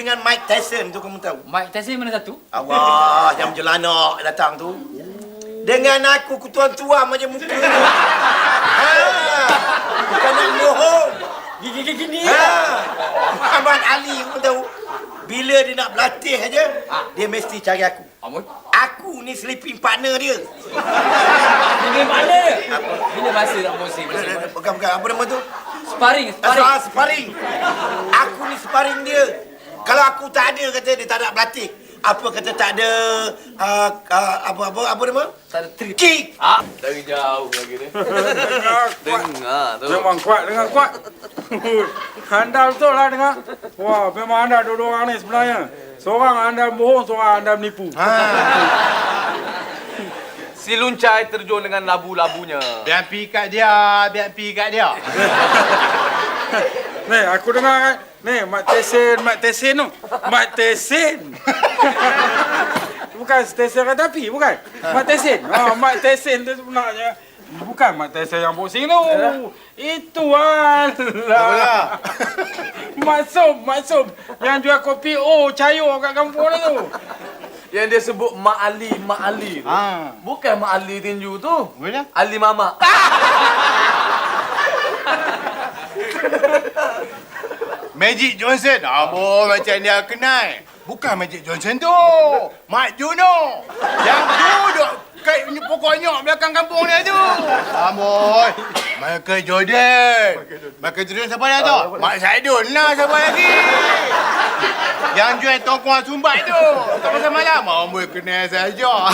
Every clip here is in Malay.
dengan Mike Tyson tu kamu tahu? Mike Tyson mana satu? Allah, yang jelanak datang tu. Dengan aku kutuan tua macam muka ni. Ha. Bukan nak bohong. Gigi gini. Ha. Muhammad Ali kamu tahu. Bila dia nak berlatih aja, dia mesti cari aku. Amun. Aku ni sleeping partner dia. Ini mana? Bila masa nak? Bukan bukan apa nama tu? Sparring, sparring. Ah, sparring. Aku ni sparring dia. Kalau aku tak ada kata dia tak nak berlatih. Apa kata tak ada uh, uh, apa apa apa nama? Tak ada trip. Kick. Ah, dari jauh lagi ni. Dengar tu. Memang kuat dengan kuat. anda betul lah dengar. Wah, memang anda dua orang ni sebenarnya. Seorang anda bohong, seorang anda menipu. Ha. Si Luncai terjun dengan labu-labunya. Biar pi kat dia, biar pi kat dia. Ni, aku dengar kan. Ni, Mak Tesin, Mak Tesin tu. Mak Tesin. bukan stesen kereta api, bukan? Mak Tesin. Oh, Mak Tesin tu sebenarnya. Bukan Mak Tesin yang boxing tu. Itu alah. Som, Mak Som. Yang jual kopi oh cayo kat kampung tu. Yang dia sebut Mak Ali, Mak Ali tu. Ha. Bukan Mak Ali tinju tu. Boleh? Ali Mama. Magic Johnson. Abo macam dia kenal. Bukan Magic Johnson tu. Mak Juno. Yang duduk kat pokok nyok belakang kampung dia tu. Amboi. Michael Jordan. Michael Jordan siapa dia tu? Mak Saidun lah siapa lagi. Yang jual tongkuang sumbat tu. Tak pasal malam. Amboi kenal saja.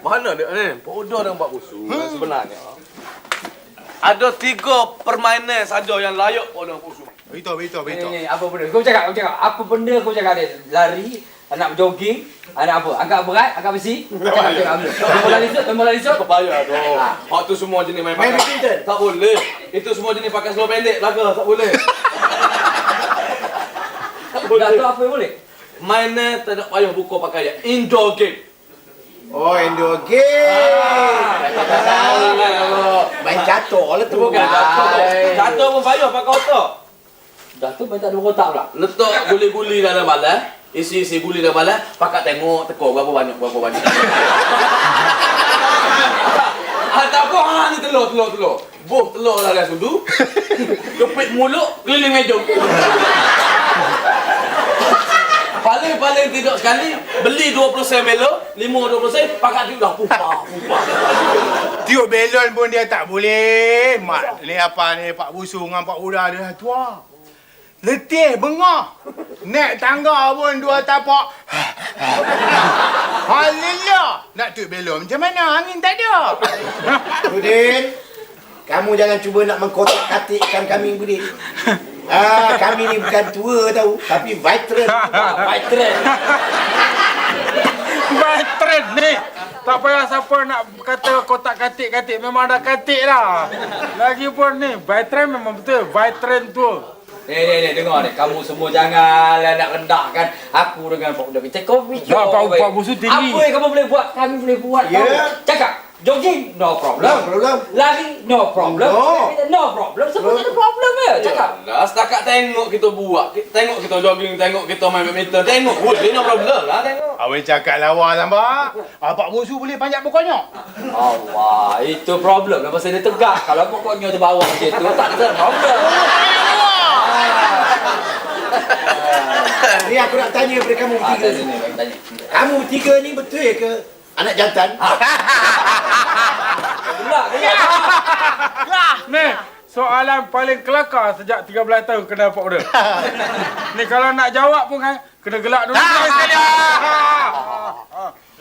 Mana dia ni? Bodoh dan buat busu. Sebenarnya. Ada tiga permainan saja yang layak pada busu. Beritahu, beritahu, Ni, beritahu. ni, apa benda? Kau cakap, kau cakap. Apa benda kau cakap dia? Lari, nak jogging, nak apa? Angkat berat, angkat besi. Cakap, cakap benda. Nombor lari sut, nombor lari sut. Kau payah tu. Hak tu semua jenis main Main pakai. badminton. Tak boleh. Itu semua jenis pakai seluar pendek belaka. Tak boleh. tak boleh. Dah tu apa yang boleh? Mainnya tak nak payah buka pakaian. Indoor game. Oh, indoor game. Tahu lah. Main catur lah tu. Bukan jatuh. Hai. Jatuh pun payah pakai otak. Dah tu main tak ada kotak pula. Letak guli-guli dalam balas. Isi-isi guli dalam balas. Pakat tengok tekor berapa banyak, berapa banyak. ah, tak apa. Ah, ni telur, telur, telur. Buh telur dalam sudu. Kepit mulut, keliling meja. Paling-paling tidak sekali, beli 20 sen melo, 5 20 sen, pakat tu dah pupah, pupah. Tiup belon pun dia tak boleh. Mak ni apa ni Pak Busu dengan Pak Uda dia dah tua. Letih bengah. Naik tangga pun dua tapak. Halillah. Nak tiup belon macam mana? Angin tak ada. Budin, kamu jangan cuba nak mengkotak-katikkan kami Budin. Ah, kami ni bukan tua tahu, tapi veteran. Veteran. Veteran ni. Tak payah siapa nak kata kotak katik-katik. Memang dah katik dah. Lagipun ni, veteran memang betul. Veteran tu. Ni, ni, ni, dengar ni. Kamu semua janganlah nak rendahkan aku dengan Pak Budak. Kau bicara. Pak- Pak-. Pak Busu tinggi. Apa yang kamu boleh buat, kami boleh buat. Ya. Tahu? Cakap. Jogging, no problem. No problem. Lari, no problem. No. No problem. Semua tak ada problem ya. Cakap. Lah, setakat tengok kita buat, tengok kita jogging, tengok kita main badminton, tengok boleh no problem lah tengok. Awak cakap lawa lambat. Ah, Pak Busu boleh panjat pokoknya. Allah, itu problem lah pasal dia tegak. Kalau pokoknya tu bawah macam tu, tak ada problem. Ni aku nak tanya kepada kamu Ah, bertiga. tanya. Kamu bertiga ni betul ke anak jantan? Gelak, gelak. Ni, soalan paling kelakar sejak 13 tahun kenal Pak Uda. ni kalau nak jawab pun kan, kena gelak dulu. sekali.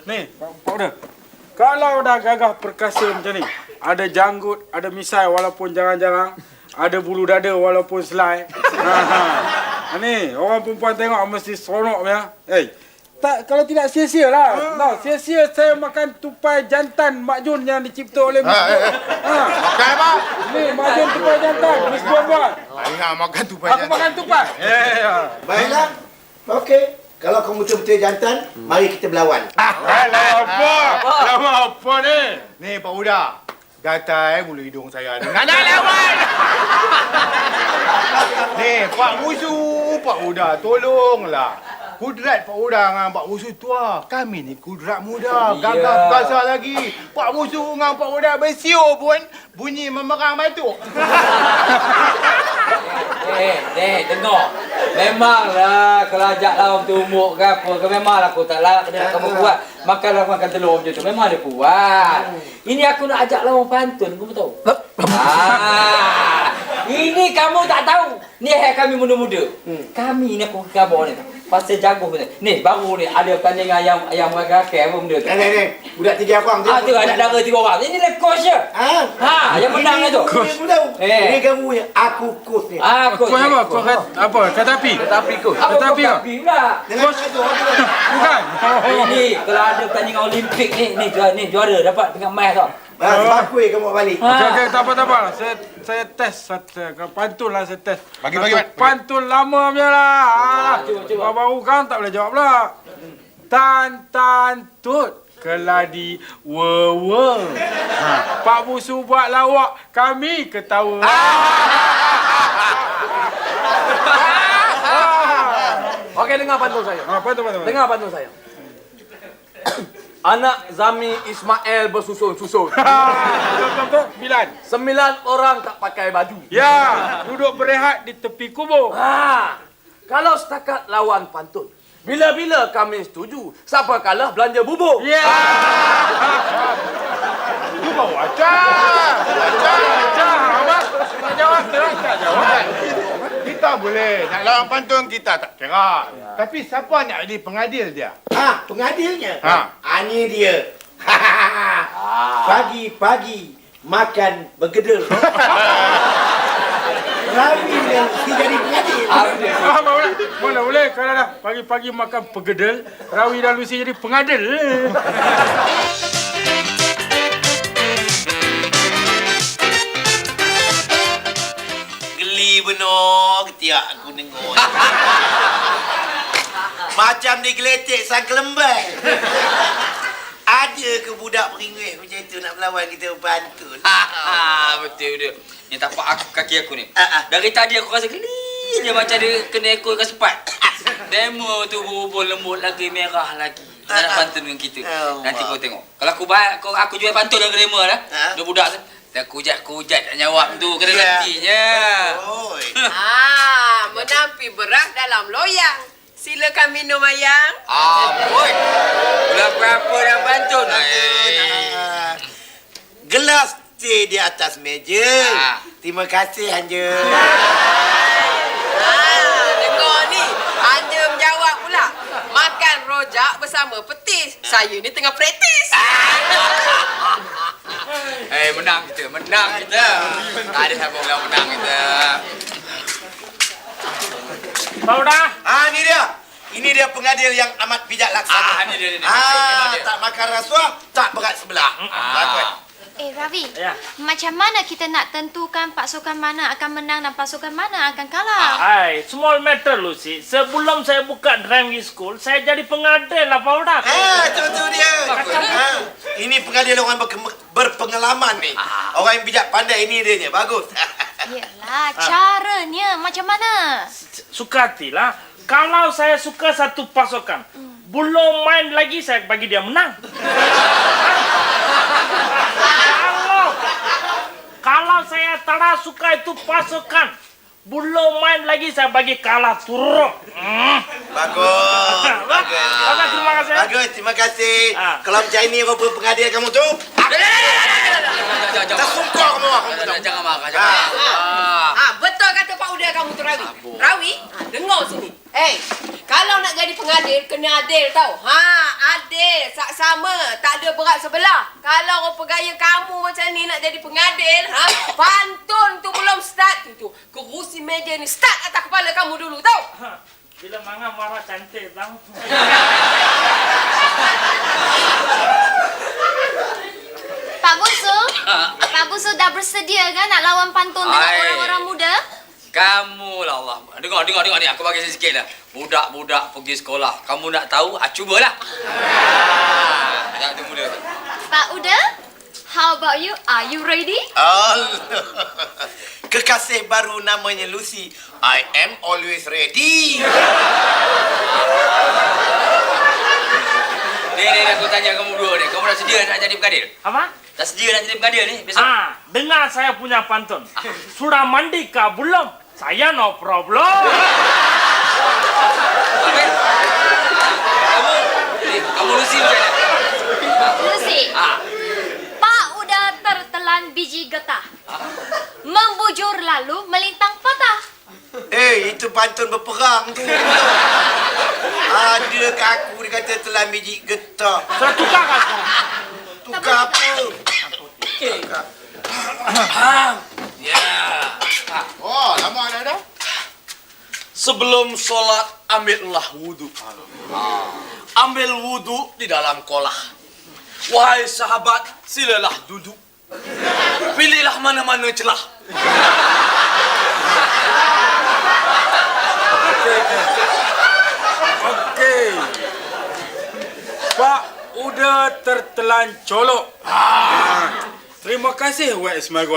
Ni, Pak Pak Uda. Kalau dah gagah perkasa macam ni, ada janggut, ada misai walaupun jarang-jarang, ada bulu dada walaupun selai. Ha, ha. Ni, orang perempuan tengok mesti seronok ya. Eh, tak kalau tidak sia-sia lah. No, sia-sia saya makan tupai jantan Mak Jun yang dicipta oleh Miss Ha, eh, eh. Ha. Makan apa? Ni, Mak Jun tupai jantan. Miss Buat buat. Ah, Ingat makan tu Aku panjat. makan tupai. Eh, ya. Baiklah. Okey. Kalau kamu betul-betul jantan, mari kita berlawan. Ah, Lama apa? Lama apa ni? Ni Pak Uda. Gatal mula hidung saya ni. Nak nak lawan. Ni, Pak Musu, Pak Uda, tolonglah. Kudrat Pak Uda dengan Pak Musu tua. Kami ni kudrat muda. Gagah perkasa lagi. Pak Musu dengan Pak Uda bersiul pun bunyi memerang batuk. Eh, eh, dengar. Memanglah kalau ajak lawan tu umur ke apa ke memanglah aku tak lah kena kamu buat. Makanlah makan telur macam tu. Memang dia buat. Ini aku nak ajak lawan pantun, kamu tahu? Ah, ini kamu tak tahu. Ni hai kami muda-muda. Kami ni aku khabar ni. Pasal jago punya. Ni baru ni ada pertandingan ayam ayam makan apa benda tu. Ni, ni, ni. Budak tiga orang tu. Ah tu anak dara tiga orang. Ini lah coach je. Ha? Ha, yang menang tu. Tahu. Eh. Ni kamu yang aku kos ni. Ah, Kau apa? Kau kat, apa? Kata api? Tapi kau. Apa Tetapi kau kau? tapi pula? Satu aku. Bukan. Ini kalau ada pertandingan Olimpik ni, ni juara, ni juara dapat dengan emas tau. Ah, sebab aku kamu balik. Ha. Okey, okey, tak apa, tak apa. Saya, saya test. Saya, pantun lah saya test. Bagi, bagi, bagi. Pantun lama punya lah. Ah, cuba, cuba. Baru kan tak boleh jawab pula. Tan, tan, tut. Keladi wewe. Ha. Pak Busu buat lawak, kami ketawa. Okey, dengar pantun saya. Ha, pantun, pantun. Dengar pantun saya. Anak Zami Ismail bersusun-susun. Betul-betul, Bilan. Sembilan orang tak pakai baju. Ya, duduk berehat di tepi kubur. Ha, kalau setakat lawan pantun, bila-bila kami setuju, siapa kalah belanja bubur. Ya. Tu kau acar. Macam, abang. Tak jawab, tak jawab. Kita boleh. Nak lawan pantun kita tak kira. Tapi siapa nak jadi pengadil dia? Ha, pengadilnya. Ha. Ha, ni dia. Pagi-pagi makan bergedel. Rawi yang si jadi pengadil. Ah, boleh, boleh, boleh. Kalau dah pagi-pagi makan pegedel, Rawi dan Lucy jadi pengadil. benar ketiak aku dengar. Macam dia geletek sang kelembang. Ada ke budak peringit macam tu nak melawan kita pantun? Ah, betul dia. Ni tapak aku kaki aku ni. Ah. Dari tadi aku rasa geli je macam dia kena ekor kat sepat. Demo tu berubah lembut lagi merah lagi. Tak nak pantun dengan kita. Nanti kau tengok. Kalau aku bayar, kau aku jual pantun dengan demo dah. Ah. Dia budak tu. Dah kujat-kujat nak jawab tu kena Ya. nantinya. Ah, menampi beras dalam loyang. Silakan minum ayang. Ah, boy. Berapa-apa dah pantun. Eh. Ah, Gelas teh di atas meja. Ah. Terima kasih Hanja. Ah, dengar ni. Anda menjawab pula. Makan rojak bersama petis. Saya ni tengah praktis. Eh, menang kita. Menang kita. Tak ada siapa orang menang kita. Tahu dah? Ah, ni dia. Ini dia pengadil yang amat bijak laksana. Ah, ni dia, ni dia. Ah, Ini dia. tak makan rasuah, tak berat sebelah. Ah. Bagus. Eh Ravi, Ya. macam mana kita nak tentukan pasukan mana akan menang dan pasukan mana akan kalah? Hai, small matter Lucy. Sebelum saya buka driving school, saya jadi pengadil lah Pak Udak. Ah, tu tu dia. Ah, ini pengadil orang berke- berpengalaman ni. Orang yang bijak pandai ini dia Bagus. Yelah, caranya macam mana? Suka hatilah. Kalau saya suka satu pasukan, belum main lagi saya bagi dia menang. kalau kalau saya tak suka itu pasukan, belum main lagi saya bagi kalah turun. Hmm. Bagus. Bagus. Bagus, terima kasih. Bagus, terima kasih. Ah. Kalau macam ini rupa pengadil kamu tu, tak suka kamu kamu tu. Jangan, marah, jangan marah. Ah. Ah, betul kata Pak Uda kamu tu Rawi. Rawi, ah, dengar sini. Eh, kalau nak jadi pengadil, kena adil tau. Ha, adil, sak sama, tak ada berat sebelah. Kalau rupa gaya kamu macam ni nak jadi pengadil, ha, pantun tu belum start tu. tu. Kerusi meja ni start atas kepala kamu dulu tau. Bila Manga marah cantik bang. Pak Busu, Pak Busu dah bersedia kan nak lawan pantun dengan orang-orang muda? Kamu lah Allah. Dengar, dengar, dengar ni. Aku bagi sikit lah. Budak-budak pergi sekolah. Kamu nak tahu? Ah, cubalah. Ah, jangan tunggu dia. Pak Uda, How about you? Are you ready? Allah. Kekasih baru namanya Lucy. I am always ready. Ni, ni, aku tanya kamu dua ni. Kamu dah sedia nak jadi pengadil? Apa? Dah sedia nak jadi pengadil ni? Besok? Ah, dengar saya punya pantun. Sudah mandi kah belum? Saya no problem. Okey. Kamu, kamu Lucy macam mana? Lucy. Ah. Pak udah tertelan biji getah. Membujur lalu melintang patah. Eh, itu pantun berperang tu. Ada ke aku dia kata telan biji getah. Saya tukar kah sekarang? Tukar apa? Ya. Oh, lama dah dah. Sebelum sholat, ambillah wudhu. Ambil wudhu di dalam kolah. Wahai sahabat, silalah duduk. Pilihlah mana-mana celah. Okey. Pak udah tertelan colok. Ah. Terima kasih Wek Ismail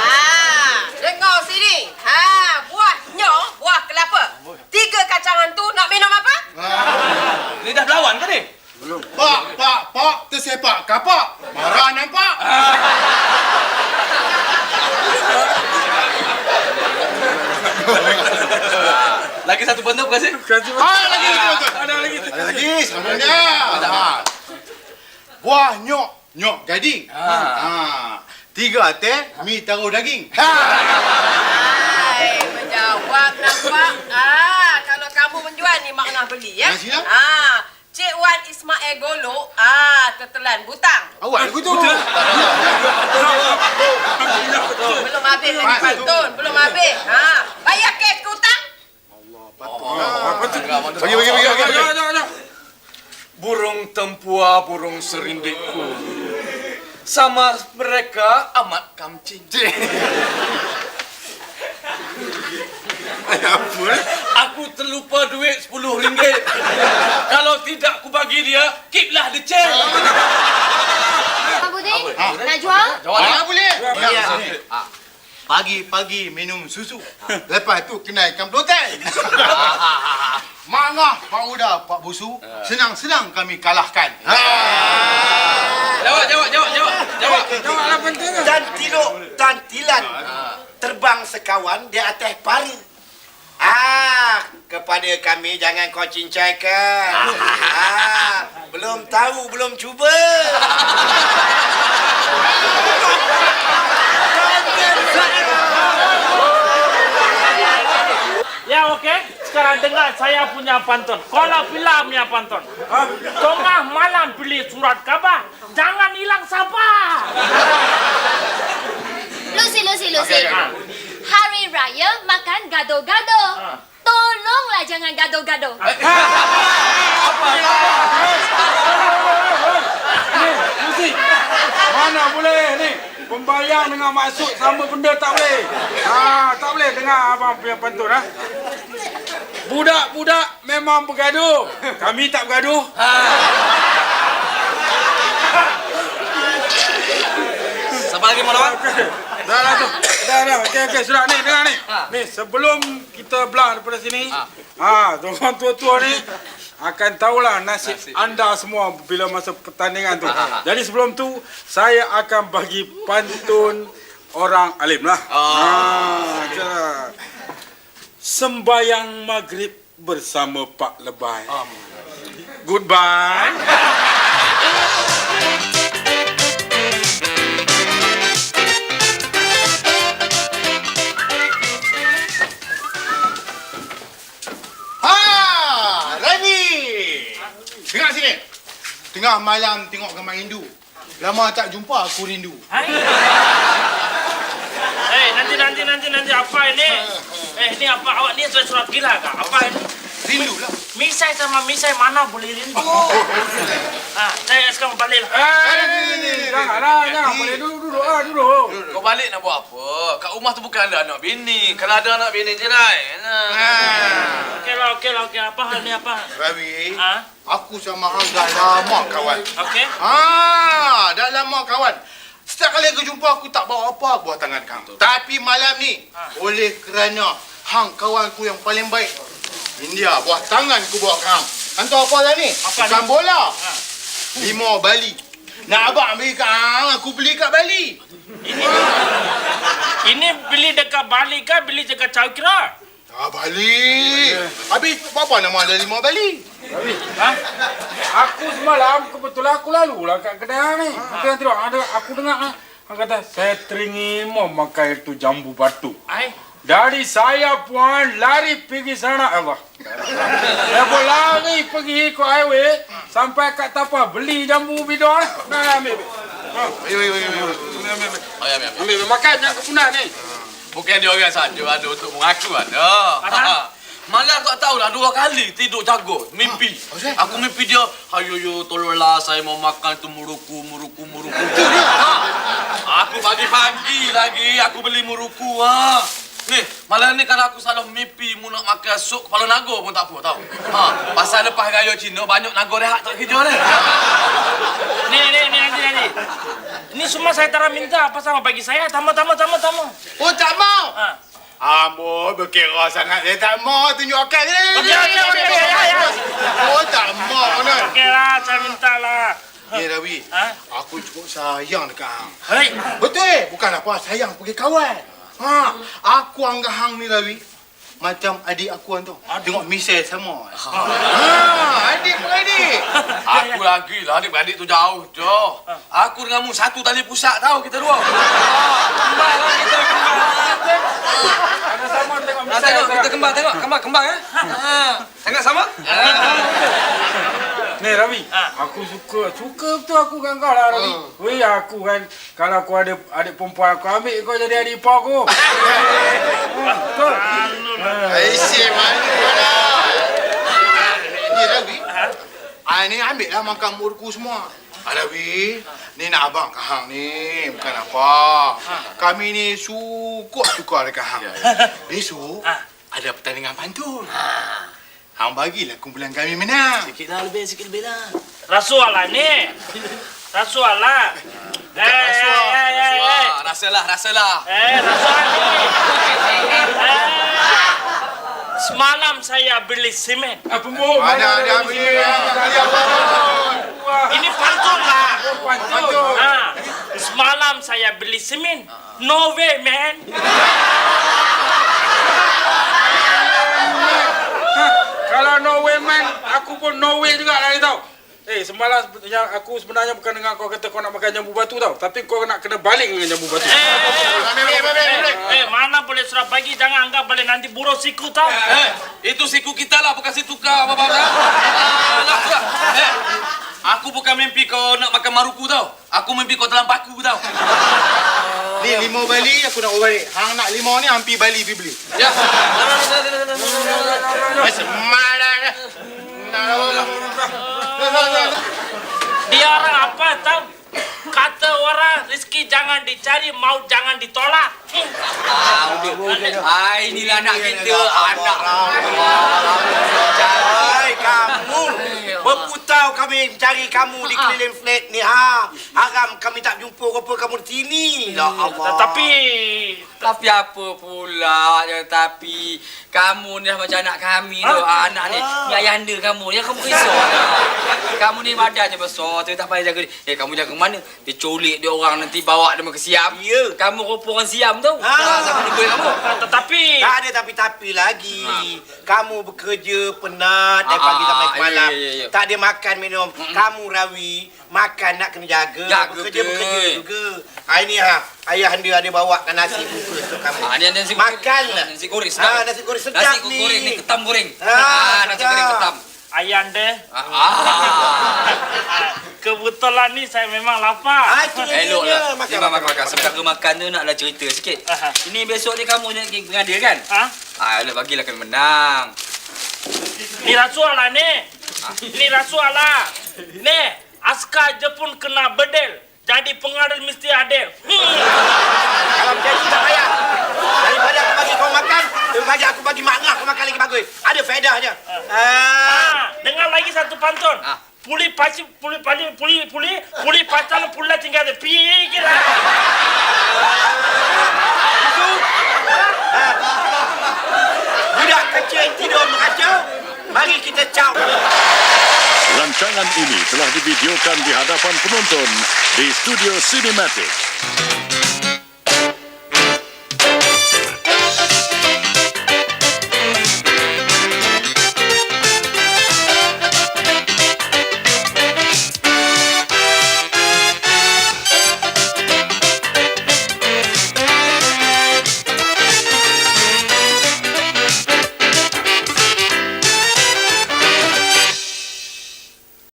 Ah, dengar sini. Ha, buah nyok, buah kelapa. Tiga kacangan tu nak minum apa? Ni dah berlawan ke ni? Pak, pak, pak, tersepak kapak. Marah nampak? Lagi satu bentuk kasih. Ah, lagi betul betul. Ada lagi. Ada lagi sebenarnya. Ha. Buah nyok, nyok gading. Ha. Tiga teh, mi taruh daging. Ha. Hai, menjawab nampak. Ah, kalau kamu menjual ni makna beli ya. Ah. Ah, Cik Wan Ismail Golo, ah, tertelan butang. Awak betul. Belum habis lagi Ah, pantun, belum habis. Ha, bayar kes ke hutang? Bagi bagi bagi bagi. Jom, jom, jom. Tempua, burung serindikku. Sama mereka amat kamcing. Apa? Aku terlupa duit sepuluh ringgit. Kalau tidak aku bagi dia, keeplah the change. Pak Budi, nak jual? Ah, boleh. Ya. Pagi-pagi minum susu. Lepas tu kenaikan protein. Mangah Pak Uda, Pak Busu. Senang-senang kami kalahkan. Ha. Jawab, jawab, jawab, jawab. Jawab. Jawablah penting? Dan tiluk dan tilan terbang sekawan di atas pari. Ah, kepada kami jangan kau cincaikan. Ah, belum tahu, belum cuba. Okey. Sekarang dengar saya punya pantun. Kalau film punya pantun. Tengah malam pilih surat khabar. Jangan hilang sabar. Lucy, Lucy, Lucy. Okey, okey. Hari Raya makan gado-gado. Ah. Tolonglah jangan gado-gado. Lucy, mana boleh ni? Pembayang dengan maksud sama benda tak boleh. Ha, tak boleh dengar abang punya pantun ha. Budak-budak memang bergaduh. Kami tak bergaduh. Siapa lagi mau lawan? Dah dah tu. Dah dah. Okey okey sudah ni dengar ni. Ni sebelum kita belah daripada sini. Ha, tuan tua-tua ni akan tahulah nasib anda semua bila masa pertandingan tu. Jadi sebelum tu saya akan bagi pantun orang alim lah. Ha, macam sembayang maghrib bersama Pak Lebay. Goodbye. Ha, Rani. Dengar sini. Tengah malam tengok gambar Hindu. Lama tak jumpa aku rindu. Hai. Eh, nanti nanti nanti nanti apa ini? Eh, ini apa awak ni surat surat gila kah? Apa ini? Rindu lah. Misai sama misai mana boleh rindu? Ah, saya sekarang balik lah. Eh, jangan lah, jangan. Boleh duduk, duduk ah, duduk. Kau balik nak buat apa? Kat rumah tu bukan ada anak bini. Kalau ada anak bini je lah. Nah. Okey lah, okey lah, okey. Apa hal ni apa? Rawi, Ha? aku sama hang dah lama kawan. Okey. Ha, dah lama kawan. Setiap kali aku jumpa aku tak bawa apa buat tangan kang. Tapi malam ni oleh kerana hang kawanku yang paling baik. India buat tangan ku buat kang. Hantar apa lah ni? Apa Bukan bola. Lima Bali. Nak abang beli kat hang, aku beli kat Bali. Ini ini beli dekat Bali ke beli dekat Chowkira? Ah, Bali. Habis apa nama ada lima Bali? Rawi, ha? Aku semalam kebetulan aku lalu lah kat kedai ni. Aku yang tengok ada aku dengar ah. Dia kata saya teringin mau makan itu jambu batu. Ai. Dari saya puan lari pergi sana Allah. Saya pun lari pergi ikut highway sampai kat tapah beli jambu bidon. Nah, ambil. ambil. Ha, ambil, ambil, ambil. Ambil, ambil. makan jangan kepunat ni. Bukan dia orang saja ada untuk mengaku ada. Malah kau tahu lah dua kali tidur jago, mimpi. Aku mimpi dia, ayo yo tolonglah saya mau makan tu muruku, muruku, muruku. Ha. Aku pagi-pagi lagi aku beli muruku ha. Ni, malam ni kalau aku salah mimpi mu nak makan sup kepala naga pun tak apa tau. Ha, pasal lepas raya Cina banyak naga rehat tak kerja ni. Ni ni ni nanti nanti. Ini semua saya tak minta apa sama bagi saya. Tama tama tama tama. Oh tak mau. Ha. Ambo berkira sangat dia tak mau tunjukkan ni. Okey okey okey ya ya. Oh tak mau ni. Okey lah, saya minta lah. Ni Rawi, Ha? aku cukup sayang dekat hang. Hei, Betul, bukan apa sayang pergi kawan. Ha, aku anggap hang ni Rawi macam adik aku tu. Tengok misal sama. Ha, adik pun adik. Aku lagi lah adik-adik tu jauh je. Aku dengan mu satu tali pusat tahu kita dua. Kembar lah kita kembar. Ada sama tengok Ha, tengok kita kembar tengok kembar kembar eh. Ha. Tengok sama? Ni Rawi, aku suka, suka betul aku dengan kau lah Rawi. Weh aku kan, kalau aku ada adik perempuan aku ambil kau jadi adik ipar aku. Ha, betul. Aisyah mana lah. Ni Rawi. Ah ni ambil lah makan murku semua. Ah, Rawi, ni nak abang ke hang ni. Bukan apa. Kami ni suka-suka dekat hang. Besok ada pertandingan pantun. Hang bagilah kumpulan kami menang. Sikit lah lebih, sikit lebih lah. Rasulullah ni. Rasulullah. Eh, eh, eh, eh, eh. Wah, rasalah, rasalah. Eh, Rasulullah ni. Eh. Semalam saya beli semen. Apa mu? Mana ada beli? Ini pantun lah. Pantun. Ha. Semalam saya beli semen. No way, man. Kalau no way man, aku pun no way juga lah tau. Eh, semalam yang aku sebenarnya bukan dengan kau kata kau nak makan jambu batu tau. Tapi kau nak kena balik dengan jambu batu. Eh, eh, eh, eh, mana boleh surat pagi jangan anggap boleh nanti buruh siku tau. Eh, itu siku kita lah, bukan situ kau, apa-apa. Ah. Eh, aku bukan mimpi kau nak makan maruku tau. Aku mimpi kau dalam paku tau. Ni lima Bali aku nak balik. Hang nak lima ni hampir Bali pergi beli. Ya. Macam mana? Dia orang apa tau? Kata orang rezeki jangan dicari, maut jangan ditolak. Ah, inilah anak kita, anak. Hai kamu. Berputau kami cari kamu di keliling flat ni. Ha Haram kami tak jumpa rupa kamu di sini. Ya Allah. Tetapi Tapi apa pula? Ya, Tapi Kamu ni dah macam anak kami tu ah, Anak ni. Ni ayah anda kamu Yang kamu risau. Kamu ni badannya besar Tapi tak payah jaga dia. Eh kamu jaga mana? Dia colik dia orang Nanti bawa dia ke Siam. Ya. Kamu rupa orang Siam tu? Ha. Siapa negeri kamu tetapi Tak ada tapi-tapi lagi. Kamu bekerja penat Dari pagi Ah, sampai ah, ke malam. ya, ya, ya. Tak ada makan minum. Kamu Rawi Makan nak kena jaga. Jaga, Bekerja betul. bekerja juga. Ha, Ini ha Ayah anda ada bawakan nasi bungkus untuk kamu. Ah, ni ada nasi Makan lah. Nasi goreng sedap. Ah, Nasi goreng sedap Nasi ni goreng ni ketam goreng. Ah, Ah, Nasi goreng ketam. Ayah anda? Ah, ah. kebetulan ni saya memang lapar. Ah, itu dia Elok lah. Makan, Makan, makan, makan. Sebentar ke makan tu naklah cerita sikit. Aha. Ini besok ni kamu nak pergi pengadil kan? Ha? Ah, lah bagilah kami menang. Ni Rasulullah ni. Ni Rasulullah. Ni askar je pun kena bedel. Jadi pengadil mesti adil. Hmm. Kalau macam itu tak payah Daripada aku bagi kau makan baik aku bagi makna aku makan lagi bagus. Ada faedahnya. Ah. Ah, dengar lagi satu pantun. Puli pasti puli puli puli puli puli pasal pula tinggal ada pikir lah. Budak kecil tidur mengacau. Mari kita caw. Rancangan ini telah divideokan di hadapan penonton di Studio Cinematic.